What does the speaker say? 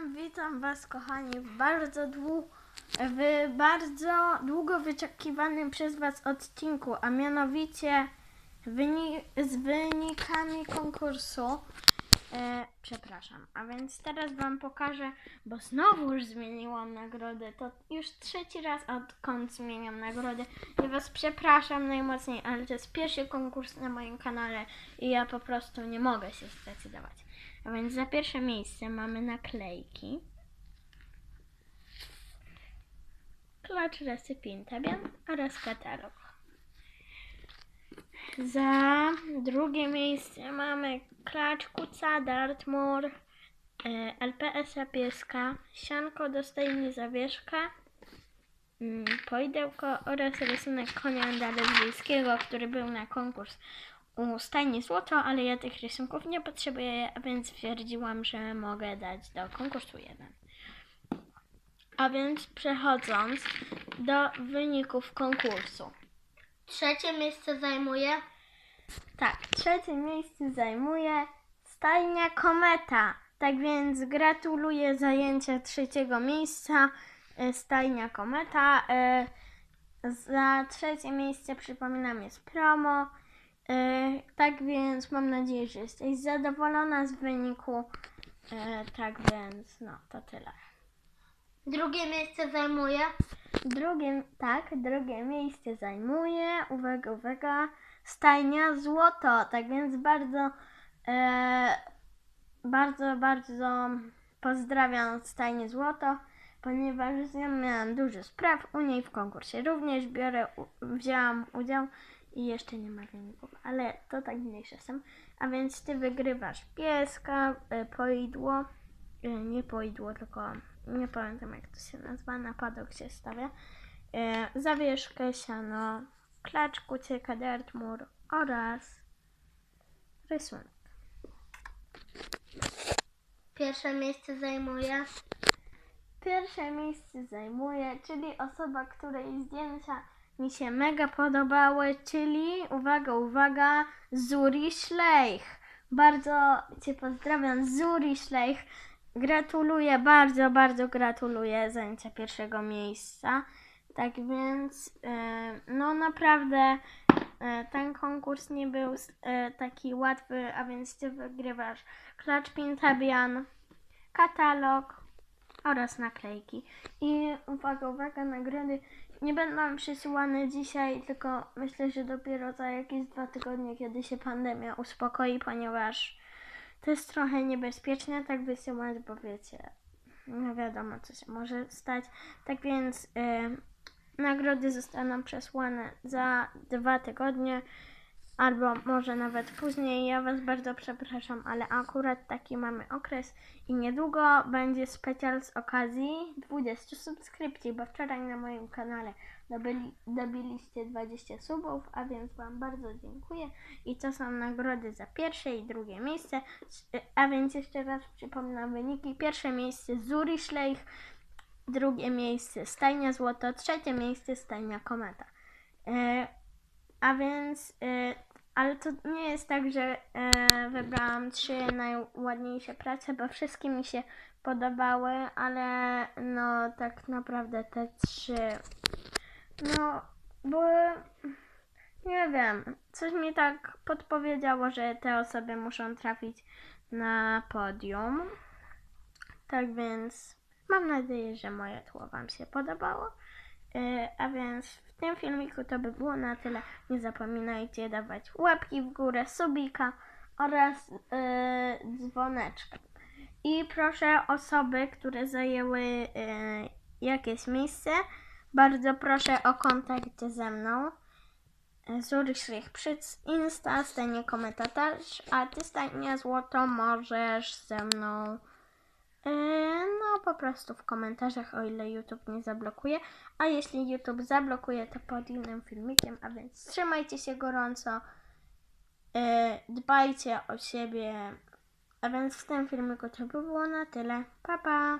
Witam, witam Was kochani w bardzo, w bardzo długo wyczekiwanym przez Was odcinku, a mianowicie wyni- z wynikami konkursu. E, przepraszam, a więc teraz Wam pokażę, bo znowu już zmieniłam nagrodę. To już trzeci raz odkąd zmieniam nagrodę. Ja Was przepraszam najmocniej, ale to jest pierwszy konkurs na moim kanale i ja po prostu nie mogę się zdecydować. A więc za pierwsze miejsce mamy naklejki. Klacz Recypientabian oraz katalog. Za drugie miejsce mamy klacz Kuca, Dartmoor, e, LPS-a Pieska, sianko do stajni Zawieszka, mm, poidełko oraz rysunek konia andaluzjskiego, który był na konkurs u stajni Złoto, ale ja tych rysunków nie potrzebuję, więc stwierdziłam, że mogę dać do konkursu jeden. A więc przechodząc do wyników konkursu. Trzecie miejsce zajmuje Tak, trzecie miejsce zajmuje stajnia Kometa. Tak więc gratuluję zajęcia trzeciego miejsca e, stajnia Kometa. E, Za trzecie miejsce przypominam jest promo. E, Tak więc mam nadzieję, że jesteś zadowolona z wyniku. Tak więc no to tyle. drugie miejsce zajmuje Drugie, tak, drugie miejsce zajmuje, uwaga, uwaga, stajnia złoto. Tak więc bardzo, e, bardzo, bardzo pozdrawiam stajnię złoto, ponieważ z nią miałam dużo spraw. U niej w konkursie również biorę, u, wzięłam udział i jeszcze nie ma wyników, ale to tak mniejsze są. A więc ty wygrywasz pieska, e, poidło, e, nie poidło, tylko nie pamiętam jak to się nazywa, napadok się stawia, e, zawieszkę, siano, klacz, kucieka, dartmur oraz rysunek. pierwsze miejsce zajmuje Pierwsze miejsce zajmuje, czyli osoba, której zdjęcia mi się mega podobały, czyli, uwaga, uwaga, Zuri Schleich. Bardzo Cię pozdrawiam, Zuri Schleich. Gratuluję, bardzo, bardzo gratuluję zajęcia pierwszego miejsca. Tak więc, e, no naprawdę, e, ten konkurs nie był e, taki łatwy, a więc Ty wygrywasz klacz Pintabian, katalog, oraz naklejki. I uwaga, uwaga, nagrody nie będą przysyłane dzisiaj, tylko myślę, że dopiero za jakieś dwa tygodnie, kiedy się pandemia uspokoi, ponieważ to jest trochę niebezpieczne tak wysyłać, bo wiecie, nie wiadomo co się może stać. Tak więc y, nagrody zostaną przesłane za dwa tygodnie. Albo może nawet później. Ja Was bardzo przepraszam, ale akurat taki mamy okres i niedługo będzie specjal z okazji 20 subskrypcji, bo wczoraj na moim kanale dobyli, dobiliście 20 subów, a więc Wam bardzo dziękuję. I to są nagrody za pierwsze i drugie miejsce. A więc jeszcze raz przypominam wyniki. Pierwsze miejsce Zuri Schleich, drugie miejsce Stajnia Złoto, trzecie miejsce Stajnia Kometa. E, a więc, e, ale to nie jest tak, że e, wybrałam trzy najładniejsze prace, bo wszystkie mi się podobały, ale no tak naprawdę te trzy, no były, nie wiem, coś mi tak podpowiedziało, że te osoby muszą trafić na podium. Tak więc mam nadzieję, że moje tło Wam się podobało. E, A więc w tym filmiku to by było na tyle. Nie zapominajcie dawać łapki w górę, subika oraz e, dzwoneczka. I proszę osoby, które zajęły e, jakieś miejsce, bardzo proszę o kontakt ze mną. Zurich Przyc Insta, stanie komentarz, a ty stanie złoto możesz ze mną no po prostu w komentarzach, o ile YouTube nie zablokuje. A jeśli YouTube zablokuje, to pod innym filmikiem, a więc trzymajcie się gorąco, e, dbajcie o siebie. A więc w tym filmiku to by było na tyle. Pa, pa!